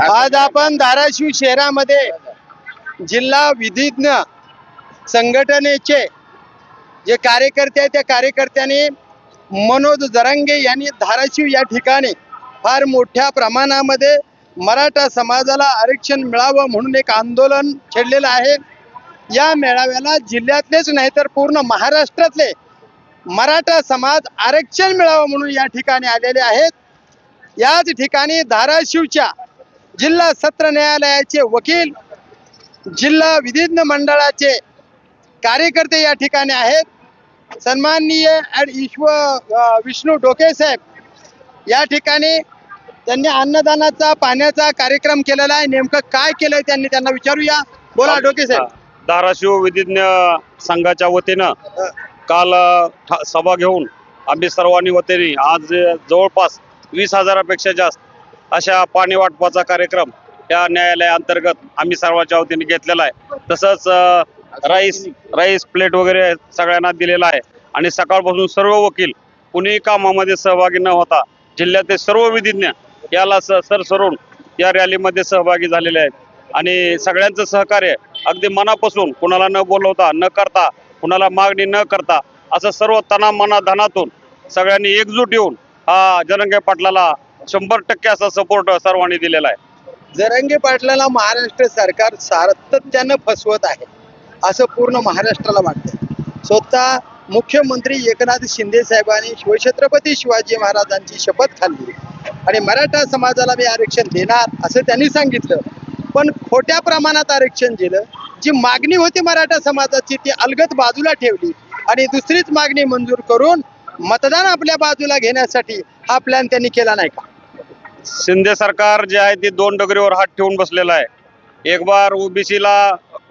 आज आपण धाराशिव शहरामध्ये जिल्हा विधिज्ञ संघटनेचे जे कार्यकर्ते आहेत त्या कार्यकर्त्यांनी मनोज जरांगे यांनी धाराशिव या ठिकाणी फार मोठ्या प्रमाणामध्ये मराठा समाजाला आरक्षण मिळावं म्हणून एक आंदोलन छेडलेलं आहे. या मेळाव्याला जिल्ह्यातलेच नाही तर पूर्ण महाराष्ट्रातले मराठा समाज आरक्षण मिळावं म्हणून या ठिकाणी आलेले आहेत. याच ठिकाणी धाराशिवच्या जिल्हा सत्र न्यायालयाचे वकील जिल्हा विधिज्ञ मंडळाचे कार्यकर्ते या ठिकाणी आहेत. सन्माननीय ॲड ईश्व अ, विष्णू डोके साहेब या ठिकाणी त्यांनी अन्नदानाचा पाण्याचा कार्यक्रम केलेला आहे. नेमकं काय केलंय त्यांनी त्यांना विचारूया. बोला डोके साहेब. धाराशिव विधिज्ञ संघाच्या वतीनं काल सभा घेऊन आम्ही सर्वांनी वतीने आज जवळपास वीस हजारापेक्षा जास्त अशा पाणी वाटपाचा कार्यक्रम या न्यायालयाअंतर्गत आम्ही सर्वांच्या वतीने घेतलेला आहे. तसंच राईस राईस प्लेट वगैरे सगळ्यांना दिलेला आहे. आणि सकाळपासून सर्व वकील कुणीही कामामध्ये सहभागी न होता जिल्ह्यातील सर्व विधिज्ञ याला स सर या रॅलीमध्ये सहभागी झालेले आहेत. आणि सगळ्यांचं सहकार्य अगदी मनापासून कुणाला न बोलवता न करता कुणाला मागणी न करता असं सर्व तना मना धनातून सगळ्यांनी एकजूट येऊन हा जरंगे पाटलाला शंभर टक्के असा सपोर्ट सर्वांनी दिलेला आहे. जरंगे पाटलाला महाराष्ट्र सरकार सातत्यानं फसवत आहे असं पूर्ण महाराष्ट्राला वाटतं स्वतः मुख्यमंत्री एकनाथ शिंदे साहेबांनी शिवछत्रपती शिवाजी महाराजांची शपथ खाल्ली आणि मराठा समाजाला मी आरक्षण देणार असं त्यांनी सांगितलं. पण खोट्या प्रमाणात आरक्षण दिलं जी मागणी होती मराठा समाजाची ती अलगत बाजूला ठेवली आणि दुसरीच मागणी मंजूर करून मतदान आपल्या बाजूला घेण्यासाठी हा प्लॅन त्यांनी केला नाही का? शिंदे सरकार जे आहे ते दोन डगरीवर हात ठेवून बसलेलं आहे. एक बार ओबीसीला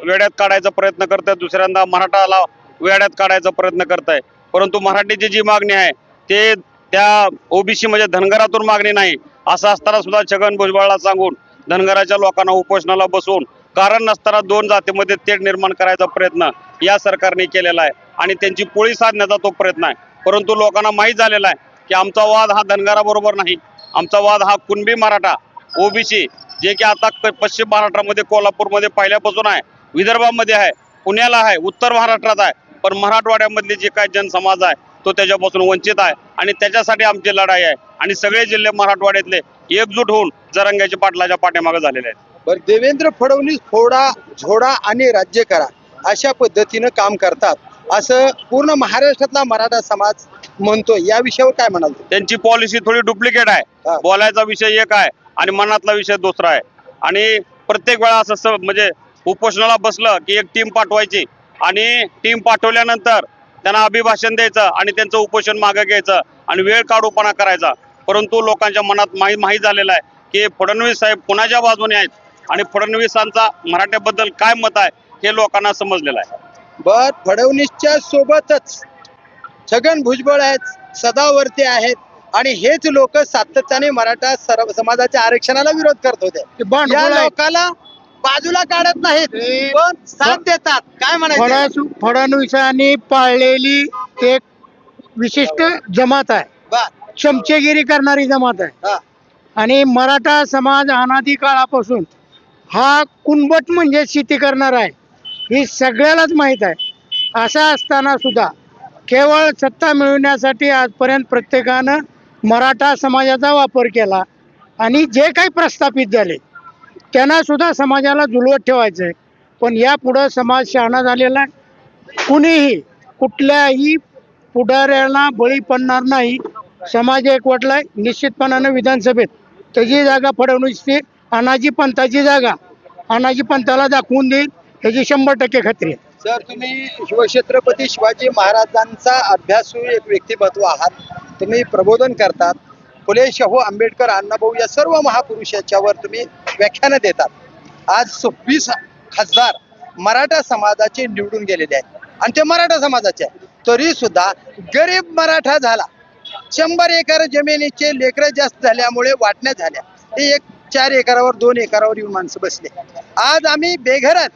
वेड्यात काढायचा प्रयत्न करत दुसऱ्यांदा मराठाला वेड्यात काढायचा प्रयत्न करत आहे परंतु मराठीची जी मागणी आहे ते त्या ओबीसी म्हणजे धनगरातून मागणी नाही. असं असताना सुद्धा छगन भुजबळला सांगून धनगराच्या लोकांना उपोषणाला बसून कारण नसताना दोन जातीमध्ये तेढ निर्माण करायचा प्रयत्न या सरकारने केलेला आहे. आणि त्यांची पोळी साधण्याचा तो प्रयत्न आहे. परंतु लोकांना माहीत झालेला आहे की आमचा वाद हा धनगराबरोबर नाही. आमचा वाद हा कुणबी मराठा ओबीसी जे की आता पश्चिम महाराष्ट्रामध्ये कोल्हापूरमध्ये पहिल्यापासून आहे विदर्भामध्ये आहे पुण्याला आहे उत्तर महाराष्ट्रात आहे पण मराठवाड्यामधले जे काय जनसमाज आहे तो त्याच्यापासून वंचित आहे आणि त्याच्यासाठी आमची लढाई आहे. आणि सगळे जिल्हे मराठवाड्यातले एकजूट होऊन जरंग्याच्या पाटलाच्या पाठीमागे झालेले आहेत. बरं देवेंद्र फडणवीस फोडा झोडा आणि राज्य करा अशा पद्धतीनं काम करतात. असं पूर्ण महाराष्ट्रातला मराठा समाज म्हणतो या विषयावर काय म्हणाल त्यांची पॉलिसी थोडी डुप्लिकेट हा. आहे बोलायचा विषय एक आहे आणि मनातला विषय दुसरा आहे. आणि प्रत्येक वेळा असं स- म्हणजे उपोषणाला बसलं की एक टीम पाठवायची आणि टीम पाठवल्यानंतर त्यांना अभिभाषण द्यायचं आणि त्यांचं उपोषण मागे घ्यायचं आणि वेळ काढूपणा करायचा. परंतु लोकांच्या मनात माहीत माहीत झालेलं आहे की फडणवीस साहेब कुणाच्या बाजूने आहेत आणि फडणवीसांचा मराठ्याबद्दल काय मत आहे हे लोकांना समजलेलं आहे. बर फडणवीसच्या सोबतच छगन भुजबळ आहेत सदावर्ती आहेत आणि हेच लोक सातत्याने मराठा सर्व समाजाच्या आरक्षणाला विरोध करत होते. या लोकांना बाजूला काढत नाहीत पण साथ देतात. काय म्हणायचं? फडणवीस फडणवीसांनी पाळलेली एक विशिष्ट जमात आहे. चमचेगिरी करणारी जमात आहे. हा. आणि मराठा समाज अनादी काळापासून हा कुणबट म्हणजे शेती करणार आहे. ही सगळ्यालाच माहीत आहे. असं असताना सुद्धा केवळ सत्ता मिळवण्यासाठी आजपर्यंत प्रत्येकानं मराठा समाजाचा वापर केला आणि जे काही प्रस्थापित झाले त्यांना सुद्धा समाजाला जुलवत ठेवायचं आहे पण यापुढं समाज शहाणा झालेला आहे. कुणीही कुठल्याही पुढाऱ्याला बळी पडणार नाही. समाज एकवटलाय निश्चितपणानं विधानसभेत त्याची जागा फडणवीसची अनाजी पंथाची जागा अनाजी पंथाला दाखवून देईल. ह्याची शंभर टक्के खात्री आहे. सर तुम्ही शिवछत्रपती शिवाजी महाराजांचा अभ्यासू एक व्यक्तिमत्व आहात. तुम्ही प्रबोधन करतात. फुले शाहू आंबेडकर अण्णाभाऊ या सर्व महापुरुषाच्यावर तुम्ही व्याख्यानं देतात. आज सव्वीस खासदार मराठा समाजाचे निवडून गेलेले आहेत. आणि ते मराठा समाजाचे आहेत. तरी सुद्धा गरीब मराठा झाला. शंभर एकर जमिनीचे लेकरं जास्त झाल्यामुळे वाटण्या झाल्या. ते एक चार एकरावर दोन एकरावर येऊन माणसं बसले. आज आम्ही बेघरात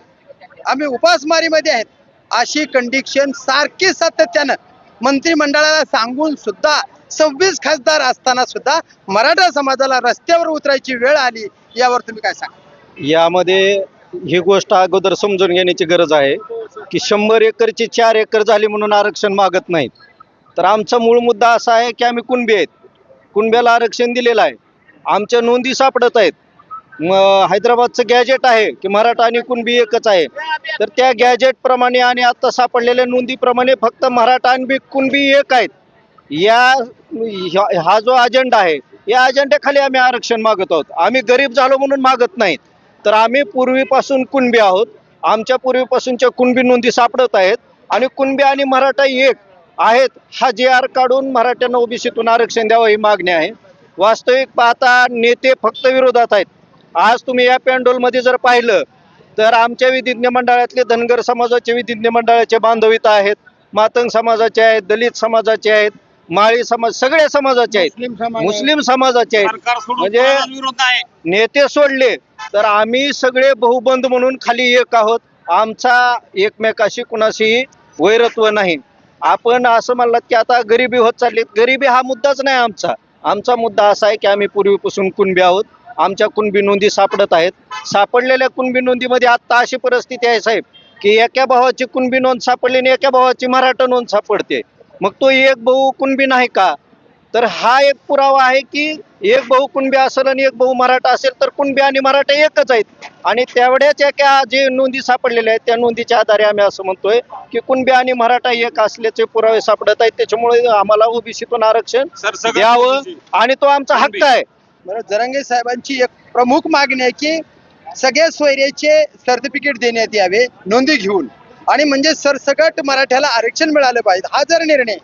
आम्ही उपासमारीमध्ये आहेत. अशी कंडिशन सारखी सातत्यानं मंत्रिमंडळाला सांगून सुद्धा सव्वीस खासदार असताना सुद्धा मराठा समाजाला रस्त्यावर उतरायची वेळ आली यावर तुम्ही काय सांगा? यामध्ये ही गोष्ट अगोदर समजून घेण्याची गरज आहे की शंभर एकरची चार एकर झाली म्हणून आरक्षण मागत नाहीत. तर आमचा मूळ मुद्दा असा आहे की आम्ही कुणबी आहेत. कुणब्याला आरक्षण दिलेलं आहे. आमच्या नोंदी सापडत आहेत. हैदराबादचं गॅजेट आहे की मराठा आणि कुणबी एकच आहे. तर त्या गॅजेटप्रमाणे आणि आत्ता सापडलेल्या नोंदीप्रमाणे फक्त मराठा आणि कुणबी एक आहेत. या ह्या- हा जो अजेंडा आहे या अजेंड्याखाली आम्ही आरक्षण मागत आहोत. आम्ही गरीब झालो म्हणून मागत नाहीत. तर आम्ही पूर्वीपासून कुणबी आहोत. आमच्या पूर्वीपासूनच्या कुणबी नोंदी सापडत आहेत. आणि कुणबी आणि मराठा एक आहेत हा जे आर काढून मराठ्यांना ओबीसीतून आरक्षण द्यावं ही मागणी आहे. वास्तविक पाहता नेते फक्त विरोधात आहेत. आज तुम्ही या पॅन्डोलमध्ये जर पाहिलं तर आमच्या विधिज्ञ मंडळातले धनगर समाजाचे विधिज्ञ मंडळाचे बांधव इथं आहेत मातंग समाजाचे आहेत दलित समाजाचे आहेत माळी समाज सगळ्या समाजाचे आहेत. मुस्लिम समाज मुस्लिम समाजाचे आहेत. म्हणजे- नेते सोडले तर आम्ही सगळे बहुबंध म्हणून खाली एक आहोत. आमचा एकमेकाशी कुणाशीही वैरत्व नाही. आपण असं म्हणलात की आता गरिबी होत चालली गरिबी हा मुद्दाच नाही आमचा. आमचा मुद्दा असा आहे की आम्ही पूर्वीपासून कुणबी आहोत. आमच्या कुणबी नोंदी सापडत आहेत. सापडलेल्या कुणबी नोंदीमध्ये आत्ता अशी परिस्थिती आहे साहेब की एका भावाची कुणबी नोंद सापडली आणि एका भावाची मराठा नोंद सापडते. मग तो एक भाऊ कुणबी नाही का? तर हा एक पुरावा आहे की एक भाऊ कुणबी असेल आणि एक भाऊ मराठा असेल तर कुणबी आणि मराठा एकच आहेत. आणि तेवढ्याच एका जे नोंदी सापडलेल्या आहेत त्या नोंदीच्या आधारे आम्ही असं म्हणतोय की कुणबी आणि मराठा एक असल्याचे पुरावे सापडत आहेत. त्याच्यामुळे आम्हाला ओबीसीतून आरक्षण द्यावं आणि तो आमचा हक्क आहे. जरंगे साहेबांची एक प्रमुख मागणी आहे की सगळ्या सोयऱ्याचे सर्टिफिकेट देण्यात यावे नोंदी घेऊन. आणि म्हणजे सरसकट मराठ्याला आरक्षण मिळालं पाहिजे हा जर निर्णय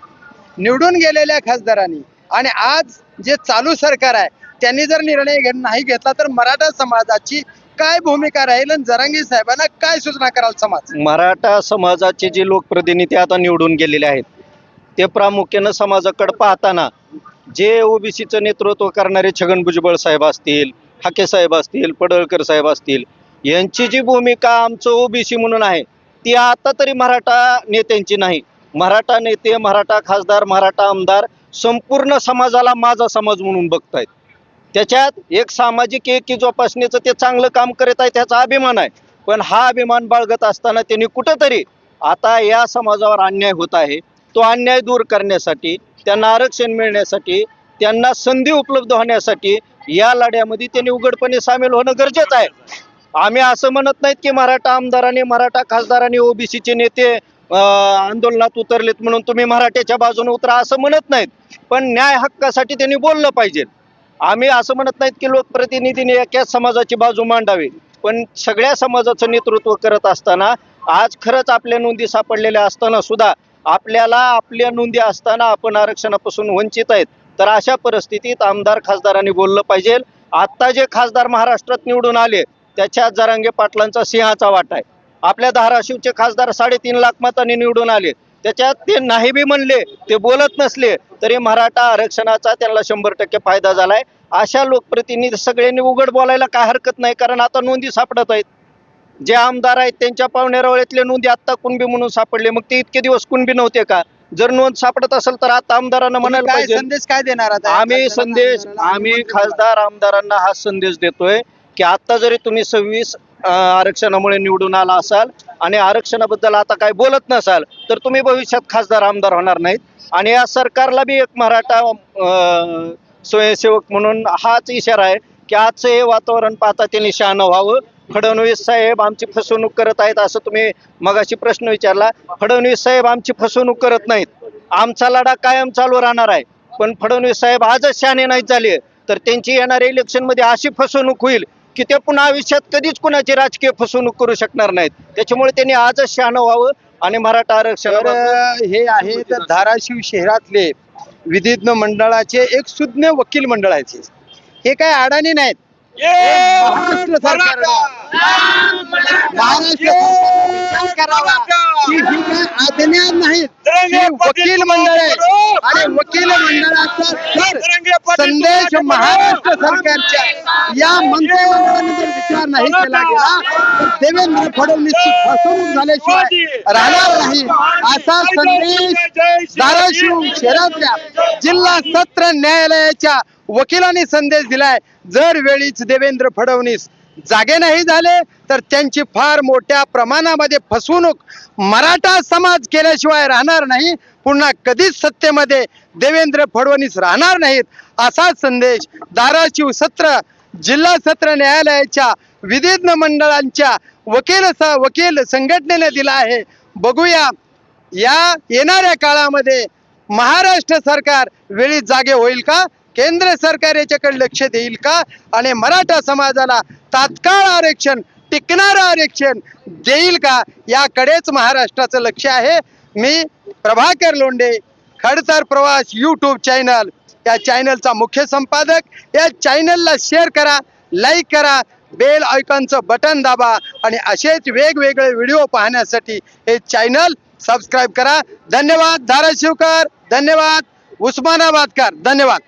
निवडून गेलेल्या खासदारांनी आणि आज जे चालू सरकार आहे त्यांनी जर निर्णय नाही घेतला तर मराठा समाजाची काय भूमिका राहील आणि जरांगी साहेबांना काय सूचना कराल समाज? मराठा समाजाचे जे लोकप्रतिनिधी आता निवडून गेलेले आहेत ते प्रामुख्यानं समाजाकडे पाहताना जे ओबीसीचं नेतृत्व करणारे छगन भुजबळ साहेब असतील हाके साहेब असतील पडळकर साहेब असतील यांची जी भूमिका आमचं ओबीसी म्हणून आहे ती आता तरी मराठा नेत्यांची नाही. मराठा नेते मराठा खासदार मराठा आमदार संपूर्ण समाजाला माझा समाज म्हणून बघतायत. त्याच्यात एक सामाजिक एकी जोपासनेचं ते चांगलं काम करत आहे त्याचा अभिमान आहे. पण हा अभिमान बाळगत असताना त्यांनी कुठंतरी आता या समाजावर अन्याय होत आहे. तो अन्याय दूर करण्यासाठी त्यांना आरक्षण मिळण्यासाठी त्यांना संधी उपलब्ध होण्यासाठी या लढ्यामध्ये त्यांनी उघडपणे सामील होणं गरजेचं आहे. आम्ही असं म्हणत नाहीत की मराठा आमदारांनी मराठा खासदारांनी ओबीसीचे नेते आंदोलनात उतरलेत म्हणून तुम्ही मराठ्याच्या बाजूने उतरा असं म्हणत नाहीत. पण न्याय हक्कासाठी त्यांनी बोललं पाहिजे. आम्ही असं म्हणत नाहीत की लोकप्रतिनिधीने एकाच समाजाची बाजू मांडावी. पण सगळ्या समाजाचं नेतृत्व करत असताना आज खरंच आपल्या नोंदी सापडलेल्या असताना सुद्धा आपल्याला आपल्या नोंदी असताना आपण आरक्षणापासून वंचित आहेत तर अशा परिस्थितीत आमदार खासदारांनी बोललं पाहिजे. आत्ता जे खासदार महाराष्ट्रात निवडून आले त्याच्यात जरांगे पाटलांचा सिंहाचा वाटा आहे. आपल्या धाराशिवचे खासदार साडेतीन लाख मतांनी निवडून आले. त्याच्यात ते नाही बी म्हणले ते बोलत नसले तरी मराठा आरक्षणाचा त्यांना शंभर टक्के फायदा झालाय. अशा लोकप्रतिनिधी सगळ्यांनी उघड बोलायला काय हरकत नाही कारण आता नोंदी सापडत आहेत. जे आमदार आहेत त्यांच्या पाहुणेरावळ्यातले नोंदी आता कुणबी म्हणून सापडले. मग ते इतके दिवस कुणबी नव्हते का? जर नोंद सापडत असेल तर आता आमदारांना म्हणायला काय पाहिजे. संदेश काय देणार आता? आम्ही संदेश आम्ही खासदार आमदारांना हा संदेश देतोय की आता जरी तुम्ही सव्वीस आरक्षणामुळे निवडून आला असाल आणि आरक्षणाबद्दल आता काय बोलत नसाल तर तुम्ही भविष्यात खासदार आमदार होणार नाहीत. आणि या सरकारला बी एक मराठा स्वयंसेवक म्हणून हाच इशारा आहे की आजचं हे वातावरण पाहता त्यांनी शहाणं व्हावं. फडणवीस साहेब आमची फसवणूक करत आहेत असं तुम्ही मगाशी प्रश्न विचारला. फडणवीस साहेब आमची फसवणूक करत नाहीत. आमचा लढा कायम चालू राहणार आहे. पण फडणवीस साहेब आजच शहाणे नाहीत झाले. तर त्यांची येणाऱ्या इलेक्शनमध्ये अशी फसवणूक होईल की ते पुन्हा आयुष्यात कधीच कुणाची राजकीय फसवणूक करू शकणार नाहीत. त्याच्यामुळे त्यांनी आजच शहाणं व्हावं आणि मराठा आरक्षण हे आहे तर धाराशिव शहरातले विधिज्ञ मंडळाचे एक सुज्ञ वकील मंडळ आहे हे काय अडाणी नाहीत. महाराष्ट्र सरकारनं महाराष्ट्र विचार करावा. ही अज्ञान नाहीत. ही वकील मंडळ आहे. आणि वकील मंडळाचा संदेश महाराष्ट्र सरकारच्या या मंत्रिमंडळाने जर विचार नाही केला गेला तर देवेंद्र फडणवीसची फसवणूक झाल्याशिवाय राहणार नाही. असा संदेश धाराशिव शहरातल्या जिल्हा सत्र न्यायालयाच्या वकिलांनी संदेश दिलाय. जर वेळीच देवेंद्र फडणवीस जागे नाही झाले तर त्यांची फार मोठ्या प्रमाणामध्ये फसवणूक मराठा समाज केल्याशिवाय राहणार नाही. पुन्हा कधीच सत्तेमध्ये देवेंद्र फडणवीस राहणार नाहीत असा संदेश धाराशिव सत्र जिल्हा सत्र न्यायालयाच्या विधिज्ञ मंडळांच्या वकील वकील संघटनेने दिला आहे. बघूया या येणाऱ्या काळामध्ये महाराष्ट्र सरकार वेळी जागे होईल का? केंद्र सरकार याच्याकडे लक्ष देईल का? आणि मराठा समाजाला तात्काळ आरक्षण टिकणारं आरक्षण देईल का? याकडेच महाराष्ट्राचं लक्ष आहे. मी प्रभाकर लोंढे खडतर प्रवास यूट्यूब चॅनल या चॅनलचा मुख्य संपादक. या चॅनलला शेअर करा लाईक करा बेल आयकॉनचं बटन दाबा आणि असेच वेगवेगळे व्हिडिओ पाहण्यासाठी हे चॅनल सबस्क्राईब करा. धन्यवाद धाराशिवकर. धन्यवाद उस्मानाबादकर. धन्यवाद.